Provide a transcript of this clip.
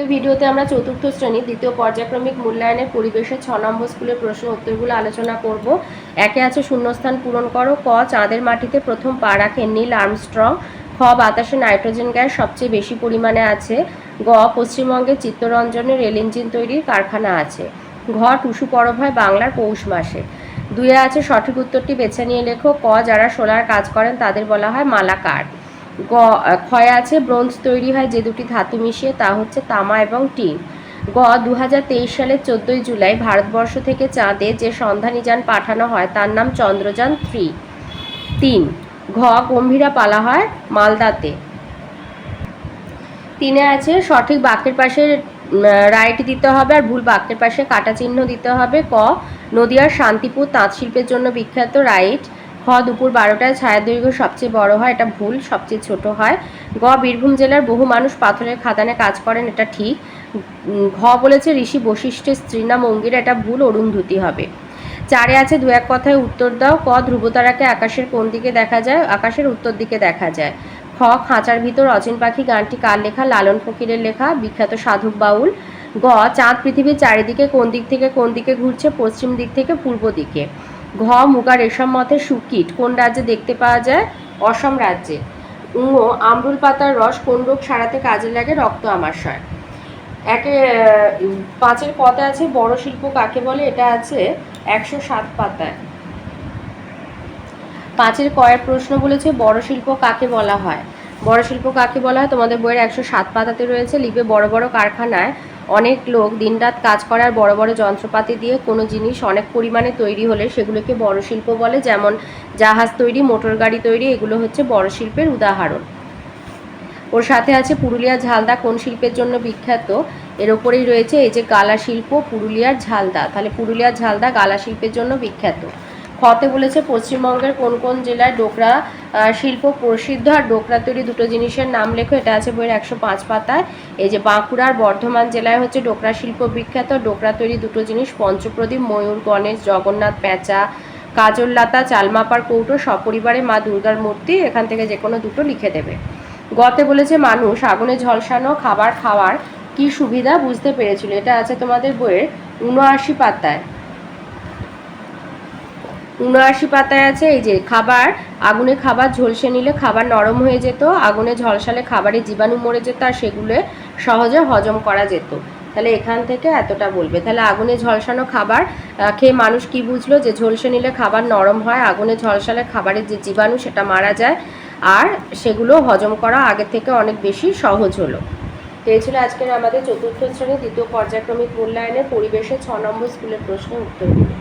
আজকের ভিডিওতে আমরা চতুর্থ শ্রেণি দ্বিতীয় পর্যায়ক্রমিক মূল্যায়নের পরিবেশে ছ নম্বর স্কুলের প্রশ্ন উত্তরগুলো আলোচনা করব। একে আছে শূন্যস্থান পূরণ করো, ক, চাঁদের মাটিতে প্রথম পা রাখেন নীল আর্মস্ট্রং, খ, বাতাসে নাইট্রোজেন গ্যাস সবচেয়ে বেশি পরিমাণে আছে, গ, পশ্চিমবঙ্গে চিত্তরঞ্জনের রেল ইঞ্জিন তৈরির কারখানা আছে, ঘ, টুসু পরব হয় বাংলার পৌষ মাসে। দুয়ে আছে সঠিক উত্তরটি বেছে নিয়ে লেখো, ক, যারা সোলার কাজ করেন তাদের বলা হয় মালাকার। গ ক্ষয় আছে, ব্রোঞ্জ তৈরি হয়, যে দুটি ধাতু মিশিয়ে, তা হচ্ছে তামা এবং টিন। গ দু হাজার তেইশ সালের চোদ্দোই জুলাই ভারতবর্ষ থেকে চাঁদে যে সন্ধানী যান পাঠানো হয়, তার নাম চন্দ্রযান থ্রি। তিন, ঘ, গম্ভীরা পালা হয় মালদাতে। তিনে আছে, সঠিক বাক্যের পাশে রাইট দিতে হবে আর ভুল বাক্যের পাশে কাটা চিহ্ন দিতে হবে। ক, নদিয়ার শান্তিপুর তাঁত শিল্পের জন্য বিখ্যাত রাইট খ দুপুর বারোটায় ছায়া দৈর্ঘ্য সবচেয়ে বড় হয়, এটা ভুল, সবচেয়ে ছোট হয়। গ বীরভূম জেলার বহু মানুষ পাথরের খাদানে কাজ করেন, এটা ঠিক। ঘ বলেছে ঋষি বশিষ্ঠের স্ত্রী নাম অঙ্গিরা, এটা ভুল, অরুন্ধতি হবে। চারে আছে দু এক কথায় উত্তর দাও, ক, ধ্রুবতারাকে আকাশের কোন দিকে দেখা যায়? আকাশের উত্তর দিকে দেখা যায়। খ, খাঁচার ভিতর অচিন পাখি, গানটি কার লেখা? লালন ফকিরের লেখা, বিখ্যাত সাধক বাউল। গ, চাঁদ পৃথিবীর চারিদিকে কোন দিক থেকে কোন দিকে ঘুরছে? পশ্চিম দিক থেকে পূর্ব দিকে। ঘ মুগা রেশম মতে সুকিট কোন রাজ্যে দেখতে পাওয়া যায়? অসম রাজ্যে। উঙ আমরুল পাতার রস কোন রোগ সারাতে কাজে লাগে? রক্ত আমাশয়। একে পাঁচের পথে আছে, বড় শিল্প কাকে বলে? এটা আছে একশো সাত পাতায়। পাঁচের কয়ের প্রশ্ন বলেছে, বড় শিল্প কাকে বলা হয়? বড় শিল্প কাকে বলা হয়? তোমাদের বইয়ের একশো সাত পাতাতে রয়েছে, লিপে বড় বড় কারখানায় অনেক লোক দিনরাত কাজ করার বড় বড় যন্ত্রপাতি দিয়ে কোনো জিনিস অনেক পরিমাণে তৈরি হলে সেগুলোকে বড় শিল্প বলে, যেমন জাহাজ তৈরি, মোটর গাড়ি তৈরি, এগুলো হচ্ছে বড় শিল্পের উদাহরণ। ওর সাথে আছে পুরুলিয়ার ঝালদা কোন শিল্পের জন্য বিখ্যাত? এর ওপরেই রয়েছে এই যে গালা শিল্প পুরুলিয়ার ঝালদা। তাহলে পুরুলিয়ার ঝালদা গালা শিল্পের জন্য বিখ্যাত। খতে বলেছে, পশ্চিমবঙ্গের কোন কোন জেলায় ডোকরা শিল্প প্রসিদ্ধ আর ডোকরা তৈরি দুটো জিনিসের নাম লেখো, এটা আছে বইয়ের একশো পাঁচ পাতায়। এই যে বাঁকুড়ার বর্ধমান জেলায় হচ্ছে ডোকরা শিল্প বিখ্যাত, ডোকরা তৈরি দুটো জিনিস, পঞ্চপ্রদীপ, ময়ূর, গণেশ, জগন্নাথ, প্যাঁচা, কাজললতা, চালমাপার কৌটো, সপরিবারে মা দুর্গার মূর্তি, এখান থেকে যে কোনো দুটো লিখে দেবে। গতে বলেছে মানুষ, আগুনে ঝলসানো খাবার খাওয়ার কি সুবিধা বুঝতে পেরেছিল, এটা আছে তোমাদের বইয়ের উনআশি পাতায়। উনআশি পাতায় আছে, এই যে খাবার, আগুনে খাবার ঝলসে নিলে খাবার নরম হয়ে যেত, আগুনে ঝলসালে খাবারের জীবাণু মরে যেত আর সেগুলো সহজে হজম করা যেত। তাহলে এখান থেকে এতটা বলবে। তাহলে আগুনে ঝলসানো খাবার খেয়ে মানুষ কি বুঝলো? যে ঝলসে নিলে খাবার নরম হয়, আগুনে ঝলসালে খাবারের যে জীবাণু সেটা মারা যায় আর সেগুলো হজম করা আগে থেকে অনেক বেশি সহজ হলো। তো এই ছিল আজকের আমাদের চতুর্থ শ্রেণি, দ্বিতীয় পর্যায়ক্রমিক মূল্যায়নের পরিবেশে ছ নম্বর স্কুলের প্রশ্নের উত্তর উত্তরগুলো